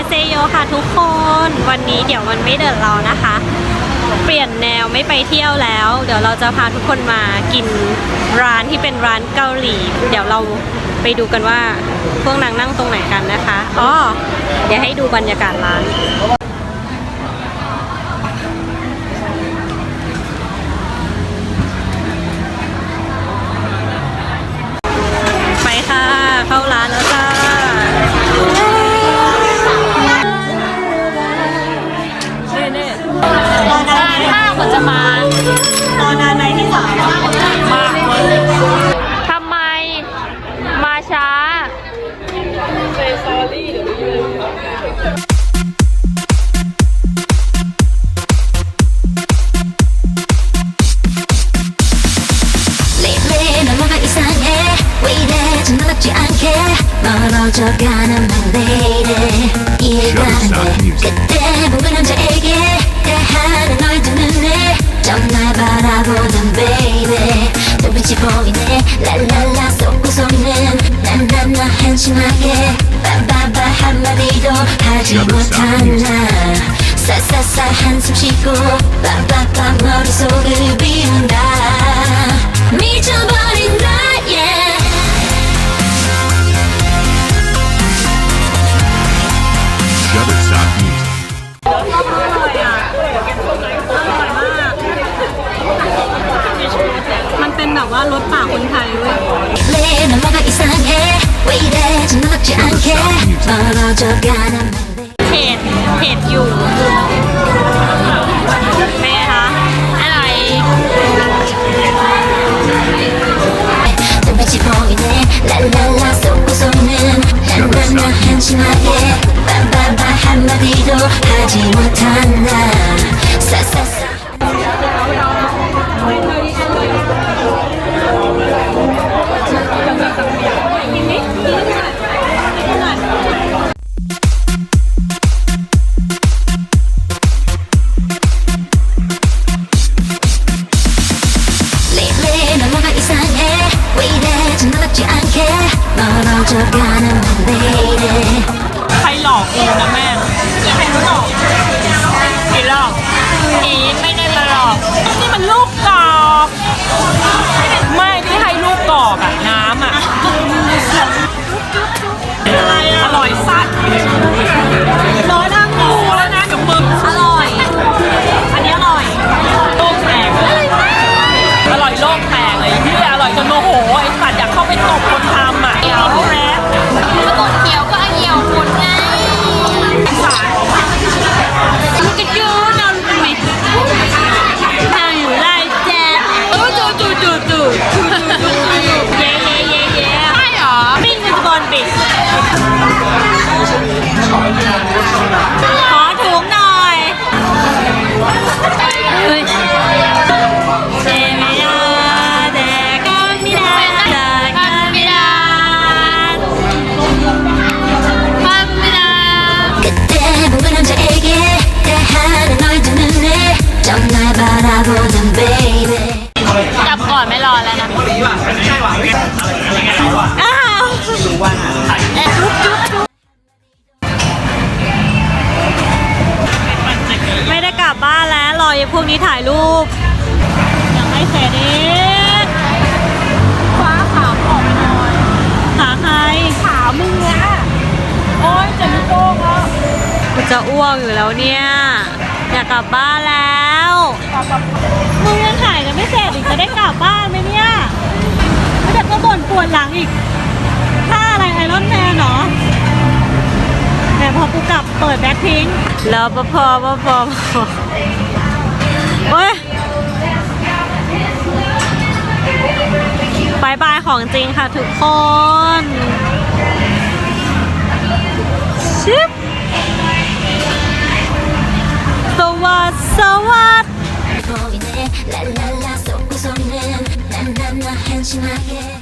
ายเซโยค่ะทุกคน วันนี้เดี๋ยวมันไม่เดินเรานะคะ เปลี่ยนแนวไม่ไปเที่ยวแล้ว เดี๋ยวเราจะพาทุกคนมากินร้านที่เป็นร้านเกาหลี เดี๋ยวเราไปดูกันว่าพวกนางนั่งตรงไหนกันนะคะอ๋อเดี๋ยวให้ดูบรรยากาศร้าน my lady 이해가 안돼 그때 모든 남자에게 대하는 두 눈에 정말 바라보던 baby. 눈빛이 보이네. 랄랄라 쏟고 쏟는 난난나 한심하게. 빠바바 한마디도 하지 못한 나. 싸싸싸 한숨 쉬고 빠빠빠 머릿속을 비운다. 미쳐버 แบบว่ารสป่าคนไทยเว้ย 내 넌 뭔가 이상해 왜 이래 좀 나답지 않게 멀어져가는 my lady เผ็ดเผ็ดอยู่เป็นไงคะอร่อย 눈빛이 보이네 랄랄라 쏟고 쏟는 난난나 한심하게 빠바바 한마디도 하지 못한 나 싸싸싸 ใครหลอกกูนะแม่ใครหลอกผีหลอกผี ขอถุงหน่อยเฮ้ยเซมิดาเดกามิดาเดกามิดาคามิดา 그때 모든 남자에게 대하는 너의 두 눈에 정말 바라보던 baby กลับก่อนไม่รอแล้วนะ อ้าวเอ๊ะ ลับบ้านแล้วรอยพวกนี้ถ่ายรูป ยังไม่เสร็จอีกคว้าขาออกไปหน่อยขาใครขามึงอะโอ้ยจะนิ้วโป้งแล้วกูจะอ้วกอยู่แล้วเนี่ย อยากกลับบ้านแล้ว กูกลับเปิดแบ็คพิงค์แล้วพอพอพอพอพอโอ้ยบายบายของจริงค่ะทุกคนชิปสวัสดีสวัสดี